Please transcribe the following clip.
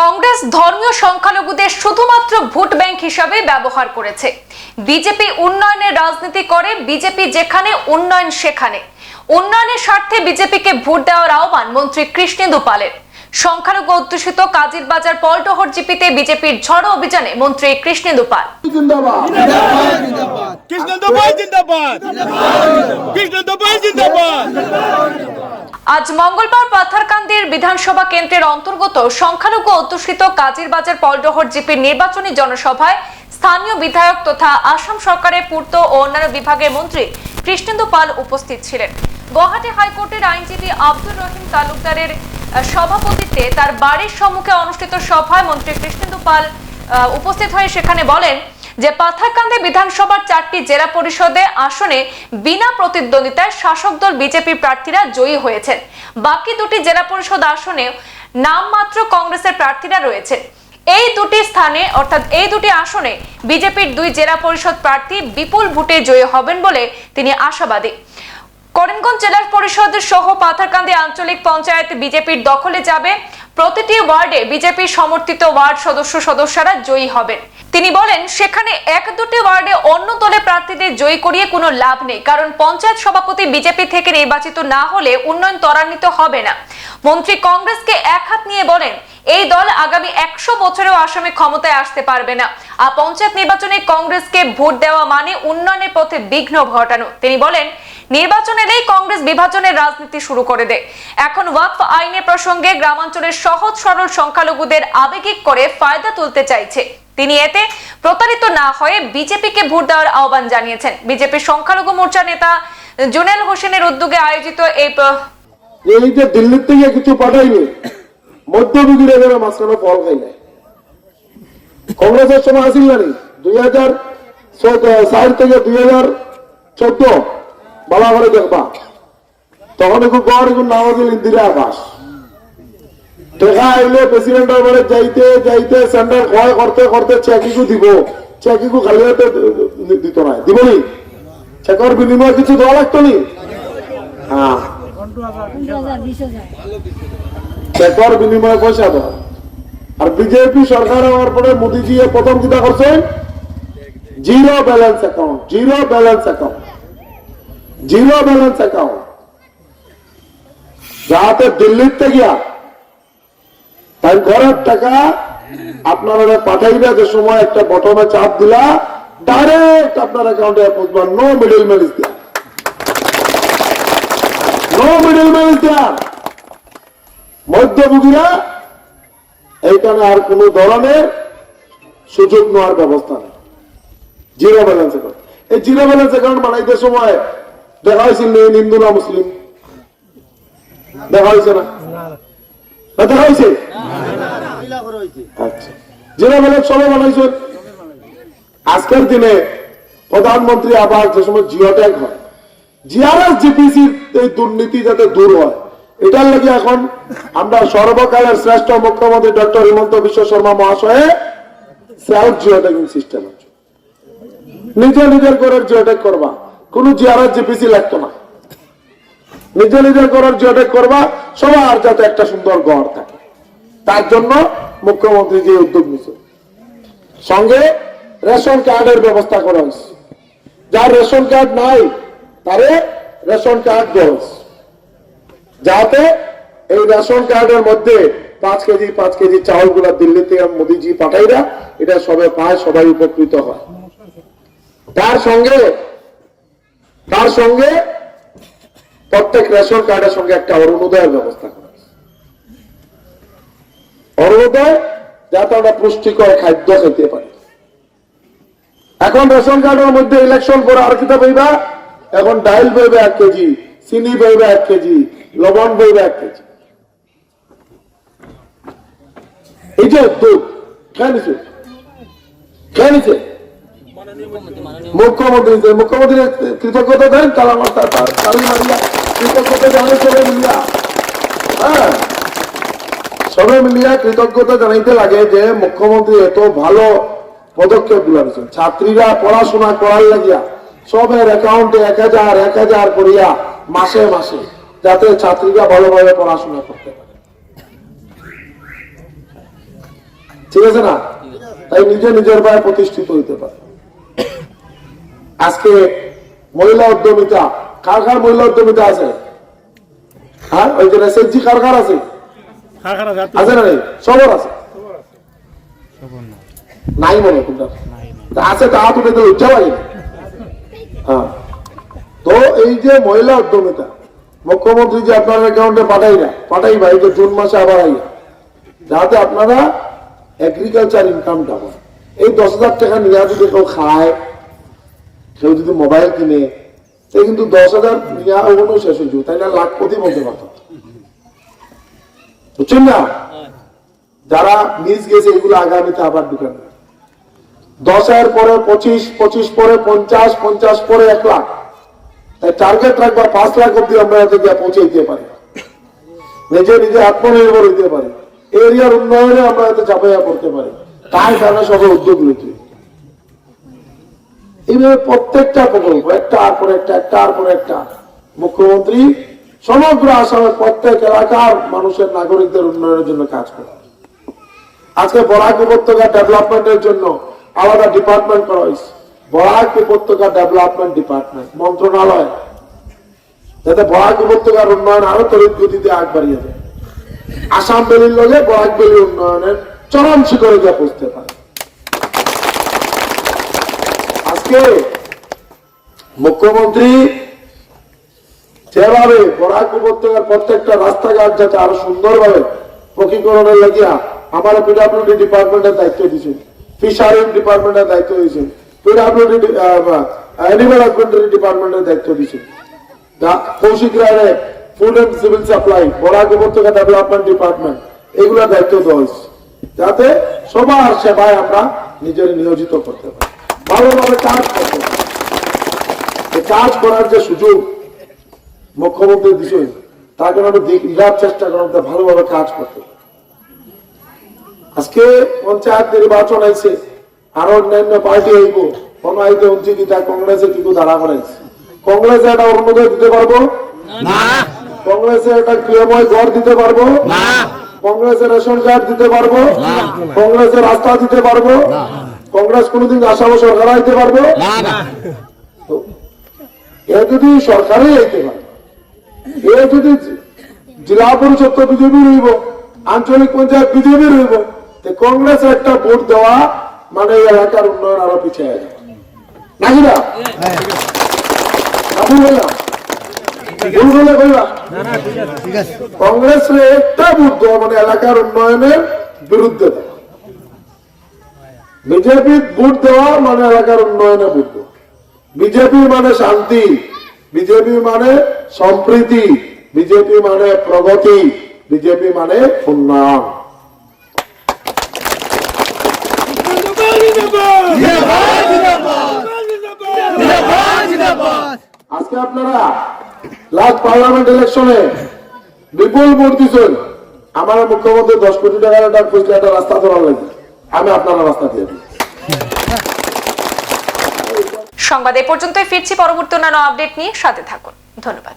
কংগ্রেস ধর্মীয় সংখ্যালঘুদের শুধুমাত্র ভোট ব্যাংক হিসাবে ব্যবহার করেছে। বিজেপি উন্নয়নের রাজনীতি করে, বিজেপি যেখানে, উন্নয়ন সেখানে। উন্নয়নের স্বার্থে বিজেপিকে ভোট দেওয়ার আহ্বান মন্ত্রী কৃষ্ণেন্দু পালের। সংখ্যালঘু অধ্যুষিত কাজীর বাজার পল্টহর জিপিতে বিজেপির ঝড়ো অভিযানে মন্ত্রী কৃষ্ণেন্দু পাল। জিন্দাবাদ কৃষ্ণ দোপাল জিন্দাবাদ। কৃষ্ণ দোপাল জিন্দাবাদ। আজ মঙ্গলবার পাথারকান্দির বিধানসভা কেন্দ্রের অন্তর্গত সংখ্যালঘু অধ্যুষিত কাজীর বাজার পলডহর জিপির নির্বাচনী জনসভায় স্থানীয় বিধায়ক তথা আসাম সরকারের পূর্ত ও অন্যান্য বিভাগের মন্ত্রী কৃষ্ণেন্দু পাল উপস্থিত ছিলেন। গুয়াহাটি হাইকোর্টের আইনজীবী আব্দুর রহিম তালুকদারের সভাপতিত্বে তার বাড়ির সম্মুখে অনুষ্ঠিত সভায় মন্ত্রী কৃষ্ণেন্দু পাল উপস্থিত হয়ে সেখানে বলেন যে পাথারকান্দি বিধানসভার চারটি জেলা পরিষদে আসনে বিনা প্রতিদ্বন্দ্বিতায় শাসক দল বিজেপি প্রার্থীরা জয়ী হয়েছেন। বাকি দুটি জেলা পরিষদ আসনে নামমাত্র কংগ্রেসের প্রার্থীরা রয়েছে এই দুটি স্থানে, অর্থাৎ এই দুটি আসনে বিজেপির দুই জেলা পরিষদ প্রার্থী বিপুল ভোটে জয়ী হবেন বলে তিনি আশাবাদী। করিমগঞ্জ জেলা পরিষদ সহ পাথারকান্দি আঞ্চলিক পঞ্চায়েত বিজেপির দখলে যাবে। প্রতিটি ওয়ার্ডে বিজেপি সমর্থিত ওয়ার্ড সদস্য সদস্যরা জয়ী হবেন। তিনি বলেন, সেখানে এক দুটি ওয়ার্ডে অন্য দলে প্রার্থীদের জয়ী করিয়ে কোনো লাভ নেই, কারণ পঞ্চায়েত সভাপতি বিজেপি থেকে নির্বাচিত না হলে উন্নয়ন ত্বরান্বিত হবে না। মন্ত্রী কংগ্রেসকে এক হাত নিয়ে বলেন, এই দল আগামী একশো বছরেও আসামে ক্ষমতায় আসতে পারবে না। আর পঞ্চায়েত নির্বাচনে কংগ্রেসকে ভোট দেওয়া মানে উন্নয়নের পথে বিঘ্ন ঘটানো। তিনি বলেন, নির্বাচন এলেই কংগ্রেস বিভাজনের রাজনীতি শুরু করে দেয়। এখন ওয়াকফ আইনের প্রসঙ্গে গ্রামাঞ্চলের সহজ সরল সংখ্যালঘুদের আবেগিক করে ফায়দা তুলতে চাইছে। তিনি এতে প্রতারিত না হয়ে বিজেপিকে ভোট দেওয়ার আহ্বান জানিয়েছেন। বিজেপির সংখ্যালঘু মোর্চা নেতা জুনেল হোসেনের উদ্যোগে আয়োজিত এই এই যে দিল্লির থেকে কিছু পাঠাইনি মধ্যবিগিরে এদের মাঝখানে ফল খাই নাই কংগ্রেসের সময় আসিল না নি? দুই হাজার সাল থেকে দুই হাজার চোদ্দ বালা করে দেখবা তখন একটু গড় একটু নাম আছিল ইন্দিরা আবাস দেখা আইলে প্রেসিডেন্টের ঘরে যাইতে যাইতে সেন্টার ক্ষয় করতে করতে চেকিকু দিব চেকিকু খালি হাতে দিত না দিব নি চেকর বিনিময়ে কিছু দেওয়া লাগতো নি হ্যাঁ চেকর বিনিময়ে পয়সা দেওয়া আর বিজেপি সরকার হওয়ার পরে মোদীজি প্রথম কিতা করছেন zero balance account, zero balance account, zero balance account. যাতে দিল্লিতে গিয়া তাই ঘরের টাকা আপনারা পাঠাইবে, যে সময় একটা বটমে চাপ দিলা ডাইরেক্ট আপনার অ্যাকাউন্টে পৌঁছবেন no middle man is there no middle মধ্যভোগীরা এইখানে আর ধরনের সুযোগ নেওয়ার ব্যবস্থা নেই। জিরো ব্যালেন্স অ্যাকাউন্ট এই জিরো ব্যালেন্স অ্যাকাউন্ট বানাইতে সময় দেখা হয়েছিল হিন্দু না মুসলিম? দেখা হয়েছে না? দেখা হয়েছে? আচ্ছা। জিরো ব্যালেন্স সবাই বানাইছে। আজকের দিনে প্রধানমন্ত্রী আবার যে সময় জিও ট্যাগ হয় জিআরএস এই দুর্নীতি যাতে দূর হয়। এটার লাগে এখন আমরা সর্বকালের শ্রেষ্ঠ মুখ্যমন্ত্রী doctor Himanta Biswa Sarma self geo tagging system আছে। নিজে নিজের ঘরের জিও ট্যাগ করবা। কোন জিআরএস জিপিসি লাগতো না। নিজে নিজের ঘরের জিও ট্যাগ করবা, সবার যাতে একটা সুন্দর ঘর থাকে। তার জন্য মুখ্যমন্ত্রী যে উদ্যোগ নিছে। সঙ্গে রেশন কার্ডের ব্যবস্থা করা হয়েছে। যার রেশন কার্ড নাই তারে রেশন কার্ড হয়েছে। যাতে এই রেশন কার্ডের মধ্যে পাঁচ কেজি পাঁচ কেজি চাউলগুলা দিল্লি থেকে মোদিজি পাঠাইরা এটা সবাই পায়, সবাই উপকৃত হয়। তার সঙ্গে তার সঙ্গে প্রত্যেক রেশন কার্ডের সঙ্গে একটা অরুণোদয়ের ব্যবস্থা করা অরুণোদয়, যাতে আমরা পুষ্টিকর খাদ্য খেতে পারি। এখন রেশন কার্ডের মধ্যে ইলেকশন করে আর কিতা বইবা এখন ডাইল বইবে এক কেজি, চিনি বইবে এক কেজি, লবণ বইবে এক কেজি। এই যে উদ্যোগ খেয়ে নিছে? খেয়ে নিছে? মুখ্যমন্ত্রী কৃতজ্ঞতা দেন আমার তার- তার- তালি মারিয়া, কৃতজ্ঞতা জানাই সবাই মিলিয়া। হ্যাঁ। সবাই মিলিয়া কৃতজ্ঞতা জানাইতে লাগে যে মুখ্যমন্ত্রী এত ভালো পদক্ষেপগুলা ছাত্রীরা পড়াশোনা করার লাগিয়া সবের অ্যাকাউন্টে এক হাজার এক হাজার করিয়া মাসে মাসে যাতে ছাত্রীরা ভালোভাবে পড়াশোনা করতে পারে। ঠিক আছে না? তাই নিজে নিজের পায়ে প্রতিষ্ঠিত হইতে পারে। আজকে মহিলা উদ্যমিতা কার কার মহিলা উদ্যমিতা আছে? হ্যাঁ ওই যে এসএসজি কার কার আছে? আছে? না নেই? সবর আছে? নাই মনে কোনটা। আছে তা তুলে তো লজ্জা লাগে। হ্যাঁ। তো এই যে মহিলা উদ্যমিতা, মুখ্যমন্ত্রী যে আপনার অ্যাকাউন্টে পাঠাই না, পাঠাই ভাই তো জুন মাসে আবার আইয়া, যাতে আপনারা এগ্রিকালচার ইনকামটা পান। এই দশ হাজার টাকা নিয়ে যদি কেউ খায়, কেউ যদি মোবাইল কিনে, সে কিন্তু দশ হাজার নিয়ে ওগুলো শেষ হয়ে যাবে তাই না লাখপতি বলতে পারত। বুঝছেন না? যারা মিস গেছে, এগুলো আগামীতে আবার ঢুকেন না দশের পরে পঁচিশ পঁচিশ পরে পঞ্চাশ পঞ্চাশ পরে এক লাখ। তাই টার্গেট রাখবা, পাঁচ লাখ অব্দি আমরা এতে গিয়ে পৌঁছে দিতে পারি। নিজে নিজে আত্মনির্ভর হইতে পারি। এরিয়ার উন্নয়নে আমরা এতে চাপাইয়া পড়তে পারি। তাই কারণে সবাই উদ্যোগ নিতে এইভাবে প্রত্যেকটা প্রকল্প, একটা আর পরে একটা একটা আর পরে একটা। মুখ্যমন্ত্রী সমগ্র আসামের প্রত্যেক এলাকার মানুষের নাগরিকদের উন্নয়নের জন্য কাজ করে। আজকে বরাক উপত্যকা ডেভেলপমেন্টের জন্য আলাদা ডিপার্টমেন্ট করা হয়েছে। বরাক উপত্যকা ডেভেলপমেন্ট ডিপার্টমেন্ট মন্ত্রণালয়। যাতে বরাক উপত্যকার উন্নয়ন আরও তরিত গতিতে আগ বাড়িয়ে দেয় আসাম বেলির লগে বরাক বেলি উন্নয়নের চরম শিখরে গিয়ে পৌঁছতে পারে। আজকে মুখ্যমন্ত্রী যেভাবে বরাক উপত্যকার প্রত্যেকটা রাস্তাঘাট যাতে আরও সুন্দরভাবে প্রকীকরণের লাগিয়া আমার পিডাব্লিউডি ডিপার্টমেন্টের দায়িত্ব দিয়েছেন। ফিশারি ডিপার্টমেন্টের দায়িত্ব দিয়েছেন। পিডাব্লিউডি অ্যানিমাল হাজবেন্ডারি ডিপার্টমেন্টের দায়িত্ব দিয়েছেন। Koushik Roy food and civil supply Barak উপত্যকা ডেভেলপমেন্ট ডিপার্টমেন্ট এগুলোর দায়িত্ব দেওয়া হয়েছে। যাতে সবার সেবায় আমরা নিজের নিয়োজিত করতে পারি। ভালোভাবে কাজ করতে পারি। কাজ করার যে সুযোগ মুখ্যমন্ত্রী দিচ্ছেন তার জন্য চেষ্টা করেন আমরা ভালোভাবে কাজ করতে পারি। আজকে পঞ্চায়েত নির্বাচন আইছে আরও অন্যান্য পার্টি আইব কোন আইতে কংগ্রেসে কিন্তু দাঁড়া করাইছে? কংগ্রেসে একটা অরুণোদয় দিতে পারব? কংগ্রেসে একটা ক্রিয়াময় ঘর দিতে পারব? কংগ্রেসের রেশন কার্ড দিতে পারব? কংগ্রেসের রাস্তা দিতে পারব? কংগ্রেস কোনোদিন আসামে সরকার আইতে পারব? এ যদি সরকারই আইতে পারে এ যদি জেলা পরিষদ তো বিজেপি রইব আঞ্চলিক পঞ্চায়েত বিজেপি রইব কংগ্রেস একটা ভোট দেওয়া মানে এই এলাকার উন্নয়ন আরও পিছিয়ে যাবে। নাকি না? মানে মানে বিজেপি মানে শান্তি, বিজেপি মানে সম্প্রীতি, বিজেপি মানে প্রগতি, বিজেপি মানে উন্নয়ন। আজকে আপনারা লাস্ট পার্লামেন্ট ইলেকশনে বিপুল ভোট দিচ্ছেন আমার মুখ্যমন্ত্রী দশ কোটি টাকার একটা খুঁজলে একটা রাস্তা আমি আপনারা রাস্তা দিয়ে সংবাদ এ পর্যন্তই ফিরছি। পরবর্তী অন্যান্য আপডেট নিয়ে সাথে থাকুন। ধন্যবাদ।